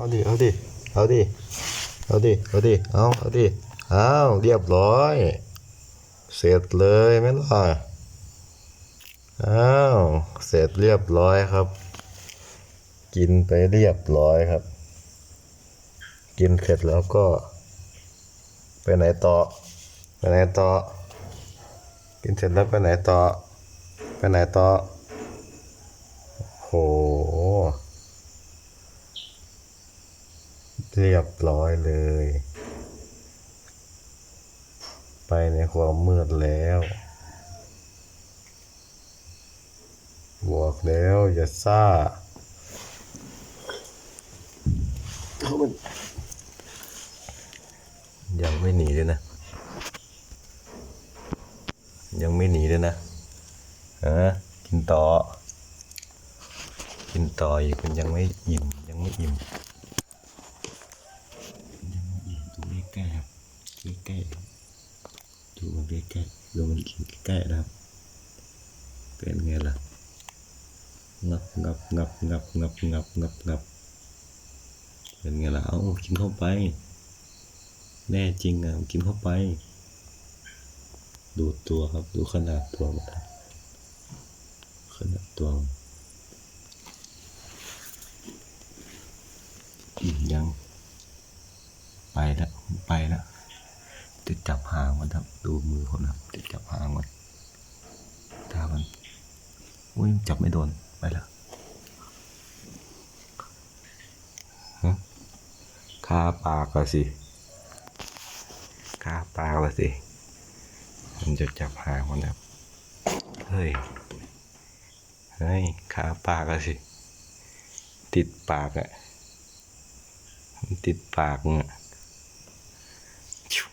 เอาดิ เอาดิ เอาดิ เอาดิ เอาดิ เอาเอาดิ เอาเรียบร้อย เสร็จเลยไหมล่ะอ้าว เสร็จเรียบร้อยครับ กินไปเรียบร้อยครับ กินเสร็จแล้วก็ ไปไหนต่อ ไปไหนต่อ กินเสร็จแล้วไปไหนต่อ ไปไหนต่อโห เรียบร้อยเลย ไปในความมืดแล้วบอกแล้วอย่าซ่าเขามันยังไม่หนีเลยนะ ยังไม่หนีเลยนะฮะกินต่อ กินต่ออีกมันยังไม่อิ่มยังไม่อิ่ม ยังไม่อิ่มดูใกล้ๆครับ ใกล้ๆดูมันใกล้ๆดูมันกินใกล้ๆนะครับ เป็นไงล่ะงับงับงับงับงับงับงับงับเป็นไงล่ะเอากินเข้าไป แน่จริงอะกินเข้าไป ดูตัวครับ ดูขนาดตัวมันครับขนาดตัวอิ่มยัง ไปแล้ว ไปแล้ว จะจับหางมันครับ ดูมือคนครับจะจับหางมันถ้ามันอุ้ยจับไม่โดนไปแล้วฮะคาปากละสิคาปากละสิ มันจะจับหางมันครับ เฮ้ย เฮ้ยขาปากอะสิ ติดปากอะมันติดปากมึงอะชิว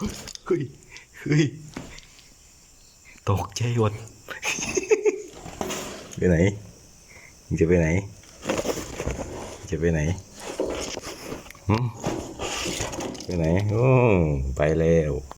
เฮ้ยเฮ้ยตกใจหมดไปไหนมึงจะไปไหน จะไปไหนไปไหนโอ้ไปแล้ว